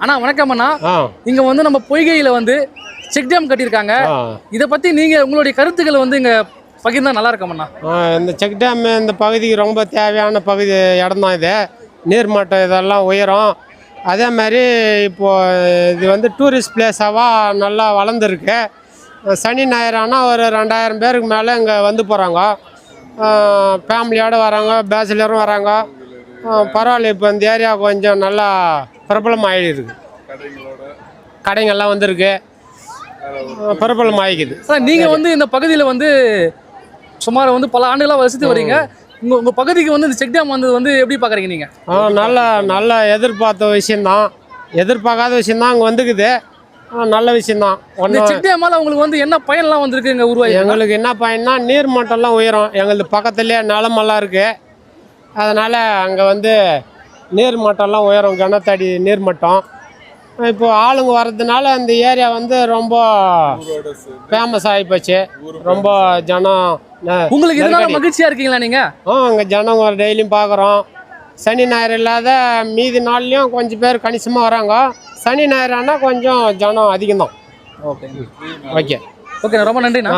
அண்ணா வணக்கம் அண்ணா. இங்க வந்து நம்ம பொய்கையில வந்து செக் டேம் கட்டியிருக்காங்க. இதை பத்தி நீங்க உங்களுடைய கருத்துக்களை வந்து இங்க பகிர்ந்தா நல்லா இருக்கும் அண்ணா. ஆ, இந்த செக் டேம் இந்த பகுதிக்கு ரொம்ப தேவையான பகுதி இடம் தான் இது. நீர்மட்டம் இதெல்லாம் உயரும். அதே மாதிரி இப்போது இது வந்து டூரிஸ்ட் பிளேஸாவா நல்லா வளர்ந்துருக்கு. சனி ஞாயிறு ஆனால் ஒரு ரெண்டாயிரம் பேருக்கு மேலே இங்கே வந்து போகிறாங்க ஃபேமிலியோடு வராங்க பேச்சுலரும் வராங்க. பரவாயில்ல இப்போ இந்த ஏரியா கொஞ்சம் நல்லா பிரபலம் ஆகிடுது கடைங்கள்லாம் வந்திருக்கு. பிரபலம் ஆகிக்குது சார் நீங்க வந்து இந்த பகுதியில வந்து சுமார் வந்து பல ஆண்டுகளா வசித்து வரீங்க. உங்க உங்க பகுதிக்கு வந்து இந்த செக் டேம் வந்தது வந்து எப்படி பாக்குறீங்க நீங்க? ஆ நல்ல நல்ல எதிர்பார்த்த விஷயந்தான் எதிர்பார்க்காத விஷயந்தான் அங்கே வந்துக்குது. நல்ல விஷயந்தான் ஒன்றும் செக் டேமால உங்களுக்கு வந்து என்ன பயன்லாம் வந்திருக்கு இங்க உருவாகி? எங்களுக்கு என்ன பயன்னா நீர் மட்டம்லாம் உயரும். எங்களுக்கு பக்கத்துலேயே நிலமெல்லாம் இருக்குது அதனால் அங்கே வந்து நீர் மட்டம்லாம் உயரும். கிணத்தடி நீர் மட்டம் இப்போ ஆளுங்க வர்றதுனால அந்த ஏரியா வந்து ரொம்ப ஃபேமஸ் ஆகிப்போச்சு ரொம்ப ஜனம் உங்களுக்கு இதனால நெருக்கடி. மகிழ்ச்சியா இருக்கீங்களா நீங்க? ஆ அங்கே ஜனங்க டெய்லியும் பார்க்குறோம் சனி ஞாயிறு இல்லாத மீதி நாள்லேயும் கொஞ்சம் பேர் கணிசமாக வராங்க. சனி ஞாயிறு ஆனால் கொஞ்சம் ஜனம் அதிகம்தான். ஓகே. ஓகே. ஓகே ரொம்ப நன்றிண்ணா.